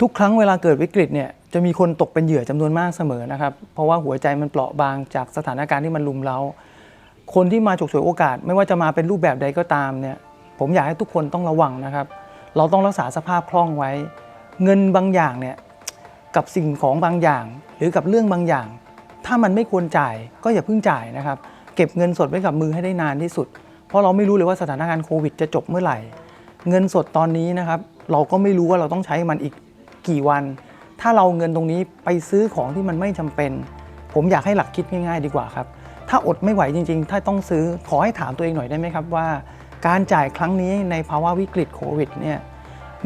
ทุกครั้งเวลาเกิดวิกฤตเนี่ยจะมีคนตกเป็นเหยื่อจำนวนมากเสมอนะครับ เพราะว่าหัวใจมันเปราะบางจากสถานการณ์ที่มันลุมเร้า คนที่มาฉกฉวยโอกาส ไม่ว่าจะมาเป็นรูปแบบใดก็ตามเนี่ยผมอยากให้ทุกคนต้องระวังนะครับ เราต้องรักษาสภาพคล่องไว้ เงินบางอย่างเนี่ยกับสิ่งของบางอย่าง หรือกับเรื่องบางอย่าง ถ้ามันไม่ควรจ่ายก็อย่าเพิ่งจ่ายนะครับ เก็บเงินสดไว้กับมือให้ได้นานที่สุด เพราะเราไม่รู้เลยว่าสถานการณ์โควิดจะจบเมื่อไหร่ เงินสดตอนนี้นะครับเราก็ไม่รู้ว่าเราต้องใช้มันอีก กี่วัน ถ้าเราเงินตรงนี้ไปซื้อของที่มันไม่จำเป็น ผมอยากให้หลักคิดง่าย ๆ ดีกว่าครับ ถ้าอดไม่ไหวจริง ๆ ถ้าต้องซื้อขอให้ถามตัวเองหน่อยได้ไหมครับว่า การจ่ายครั้งนี้ในภาวะวิกฤตโควิดเนี่ย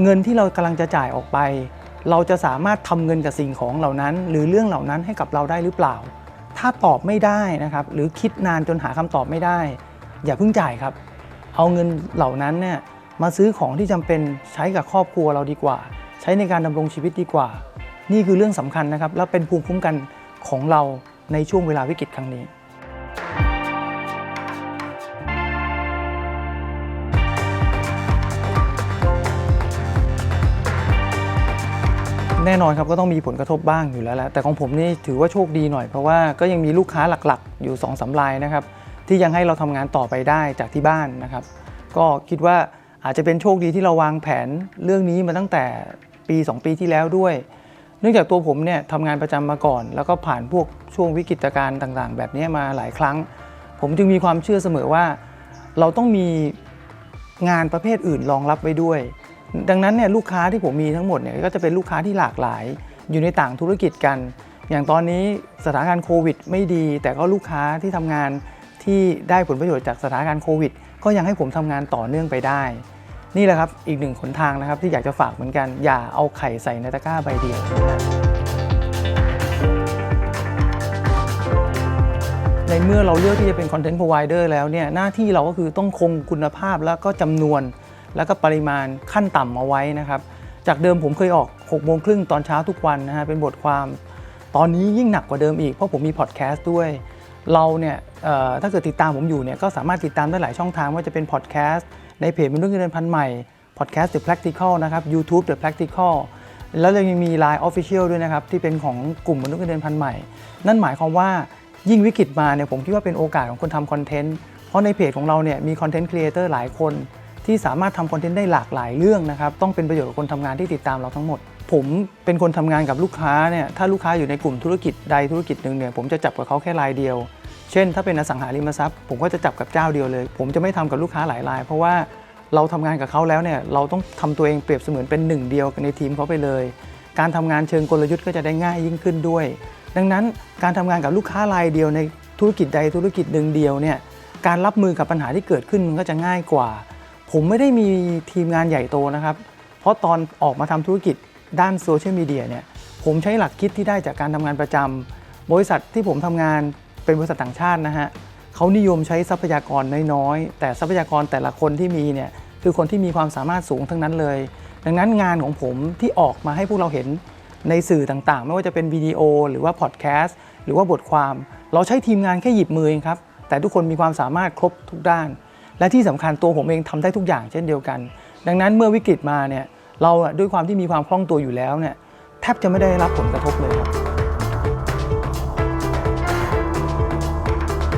เงินที่เรากำลังจะจ่ายออกไป เราจะสามารถทำเงินกับสิ่งของเหล่านั้น หรือเรื่องเหล่านั้นให้กับเราได้หรือเปล่า ถ้าตอบไม่ได้นะครับ หรือคิดนานจนหาคำตอบไม่ได้ อย่าเพิ่งจ่ายครับ เอาเงินเหล่านั้นเนี่ยมาซื้อของที่จำเป็นใช้กับครอบครัวเราดีกว่า ช้ในการดำรงชีวิตดีกว่า นี่คือเรื่องสำคัญนะครับ และเป็นภูมิคุ้มกันของเราในช่วงเวลาวิกฤตครั้งนี้แน่นอนครับก็ต้องมีผลกระทบบ้างอยู่แล้วแหละแต่ของผมนี่ถือว่าโชคดีหน่อยเพราะว่าก็ยังมีลูกค้าหลักๆ อยู่2องสารายนะครับที่ยังให้เราทำงานต่อไปได้จากที่บ้านนะครับ ก็คิดว่าอาจจะเป็นโชคดีที่เราวางแผนเรื่องนี้มาตั้งแต่ ปี 2 ปีที่แล้วด้วย เนื่องจากตัวผมเนี่ยทำงานประจำมาก่อน แล้วก็ผ่านพวกช่วงวิกฤตการณ์ต่าง ๆ แบบนี้มาหลายครั้ง ผมจึงมีความเชื่อเสมอว่า เราต้องมีงานประเภทอื่นรองรับไว้ด้วย ดังนั้นเนี่ยลูกค้าที่ผมมีทั้งหมดเนี่ยก็จะเป็นลูกค้าที่หลากหลาย อยู่ในต่างธุรกิจกัน อย่างตอนนี้สถานการณ์โควิด ไม่ดี แต่ก็ลูกค้าที่ทำงานที่ได้ผลประโยชน์จากสถานการณ์โควิด ก็ยังให้ผมทำงานต่อเนื่องไปได้ นี่แหละครับอีกหนึ่งหนทางนะครับที่อยากจะฝากเหมือนกัน อย่าเอาไข่ใส่ในตะกร้าใบเดียวนะฮะในเมื่อเราเลือกที่จะเป็นคอนเทนต์พรอไวเดอร์แล้วเนี่ยหน้าที่เราก็คือต้องคงคุณภาพแล้วก็จำนวน แล้วก็ปริมาณขั้นต่ำเอาไว้นะครับ จากเดิมผมเคยออก6โมงครึ่งตอนเช้าทุกวันนะฮะเป็นบทความ ตอนนี้ยิ่งหนักกว่าเดิมอีกเพราะผมมีพอดแคสต์ด้วยเราเนี่ยถ้าเกิดติดตามผมอยู่เนี่ยก็สามารถติดตามได้หลายช่องทางว่าจะเป็นพอดแคสต์ ในเพจมนุษย์เงินเดือนพันใหม่พอดแคสต์ The Practical นะครับ YouTube The Practical แล้วเรายังมี Line Official ด้วยนะครับ ที่เป็นของกลุ่มมนุษย์เงินเดือนพันใหม่ นั่นหมายความว่ายิ่งวิกฤตมาเนี่ยผมคิดว่าเป็นโอกาสของคนทำคอนเทนต์ เพราะในเพจของเราเนี่ยมีคอนเทนต์ครีเอเตอร์หลายคน ที่สามารถทำคอนเทนต์ได้หลากหลายเรื่องนะครับต้องเป็นประโยชน์กับคนทำงานที่ติดตามเราทั้งหมด ผมเป็นคนทำงานกับลูกค้าเนี่ยถ้าลูกค้าอยู่ในกลุ่มธุรกิจใดธุรกิจหนึ่งเนี่ยผมจะจับกับเขาแค่รายเดียว เช่น ถ้าเป็นอสังหาริมทรัพย์ ผมก็จะจับกับเจ้าเดียวเลย ผมจะไม่ทำกับลูกค้าหลายราย เพราะว่าเราทำงานกับเขาแล้วเนี่ยเราต้องทำตัวเองเปรียบเสมือนเป็นหนึ่งเดียวในทีมเขาไปเลย การทำงานเชิงกลยุทธ์ก็จะได้ง่ายยิ่งขึ้นด้วย ดังนั้นการทำงานกับลูกค้ารายเดียวในธุรกิจใดธุรกิจหนึ่งเดียวเนี่ยการรับมือกับปัญหาที่เกิดขึ้นมันก็จะง่ายกว่า ผมไม่ได้มีทีมงานใหญ่โตนะครับ เพราะตอนออกมาทำธุรกิจด้านโซเชียลมีเดียเนี่ยผมใช้หลักคิดที่ได้จากการทำงานประจำบริษัทที่ผมทำงาน เป็นบริษัทต่างชาตินะฮะเขานิยมใช้ทรัพยากรน้อยๆ แต่ทรัพยากรแต่ละคนที่มีเนี่ยคือคนที่มีความสามารถสูงทั้งนั้นเลย ดังนั้นงานของผมที่ออกมาให้พวกเราเห็นในสื่อต่างๆ ไม่ว่าจะเป็นวิดีโอ หรือว่าพอดแคสต์หรือว่าบทความ เราใช้ทีมงานแค่หยิบมือเองครับ แต่ทุกคนมีความสามารถครบทุกด้าน และที่สำคัญตัวผมเองทำได้ทุกอย่างเช่นเดียวกัน ดังนั้นเมื่อวิกฤตมาเนี่ยเราด้วยความที่มีความคล่องตัวอยู่แล้วเนี่ยแทบจะไม่ได้รับผลกระทบเลยครับ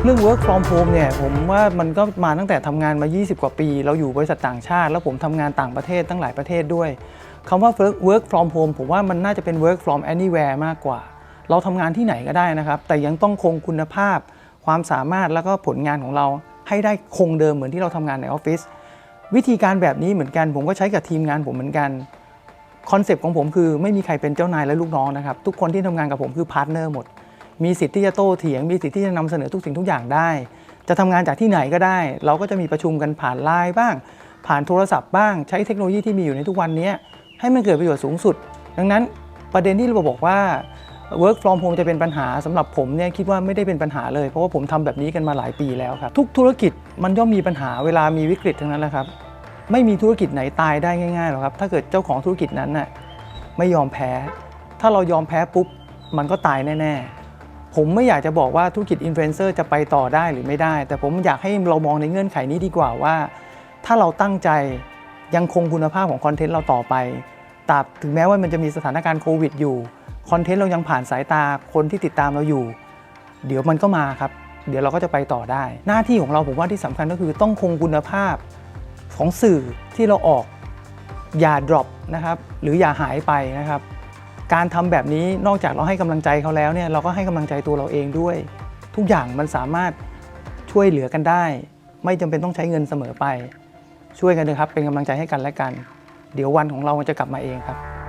เรื่อง work from home เนี่ยผมว่ามันก็มาตั้งแต่ทำงานมา 20 กว่าปี เราอยู่บริษัทต่างชาติ แล้วผมทำงานต่างประเทศตั้งหลายประเทศด้วยคำว่า work from home ผมว่ามันน่าจะเป็น work from anywhere มากกว่า เราทำงานที่ไหนก็ได้นะครับ แต่ยังต้องคงคุณภาพ ความสามารถแล้วก็ผลงานของเราให้ได้คงเดิมเหมือนที่เราทำงานในออฟฟิศวิธีการแบบนี้เหมือนกัน ผมก็ใช้กับทีมงานผมเหมือนกันคอนเซปต์ของผมคือไม่มีใครเป็นเจ้านายและลูกน้องนะครับทุกคนที่ทำงานกับผมคือพาร์ทเนอร์หมด มีสิทธิ์ที่จะโต้เถียง มีสิทธิ์ที่จะนำเสนอทุกสิ่งทุกอย่างได้ จะทำงานจากที่ไหนก็ได้ เราก็จะมีประชุมกันผ่านไลน์บ้าง ผ่านโทรศัพท์บ้าง ใช้เทคโนโลยีที่มีอยู่ในทุกวันนี้ให้มันเกิดประโยชน์สูงสุด ดังนั้นประเด็นที่เราบอกว่า work from home จะเป็นปัญหาสำหรับผมเนี่ยคิดว่าไม่ได้เป็นปัญหาเลย เพราะว่าผมทำแบบนี้กันมาหลายปีแล้วครับ ทุกธุรกิจมันย่อมมีปัญหาเวลามีวิกฤตทั้งนั้นแหละครับ ไม่มีธุรกิจไหนตายได้ง่ายๆหรอกครับ ถ้าเกิดเจ้าของธุรกิจนั้นน่ะไม่ยอมแพ้ ถ้าเรายอมแพ้ปุ๊บมันก็ตายแน่ ๆ ผมไม่อยากจะบอกว่าธุรกิจอินฟลูเอนเซอร์จะไปต่อได้หรือไม่ได้ แต่ผมอยากให้เรามองในเงื่อนไขนี้ดีกว่าว่า ถ้าเราตั้งใจยังคงคุณภาพของคอนเทนต์เราต่อไปตราบถึงแม้ว่ามันจะมีสถานการณ์โควิดอยู่คอนเทนต์เรายังผ่านสายตาคนที่ติดตามเราอยู่ เดี๋ยวมันก็มาครับ เดี๋ยวเราก็จะไปต่อได้ หน้าที่ของเราผมว่าที่สำคัญก็คือต้องคงคุณภาพของสื่อที่เราออกอย่า drop นะครับหรืออย่าหายไปนะครับ การทำแบบนี้นอกจากเราให้กำลังใจเขาแล้วเนี่ยเราก็ให้กำลังใจตัวเราเองด้วย ทุกอย่างมันสามารถช่วยเหลือกันได้ ไม่จำเป็นต้องใช้เงินเสมอไป ช่วยกันเลยครับ เป็นกำลังใจให้กันและกัน เดี๋ยววันของเราจะกลับมาเองครับ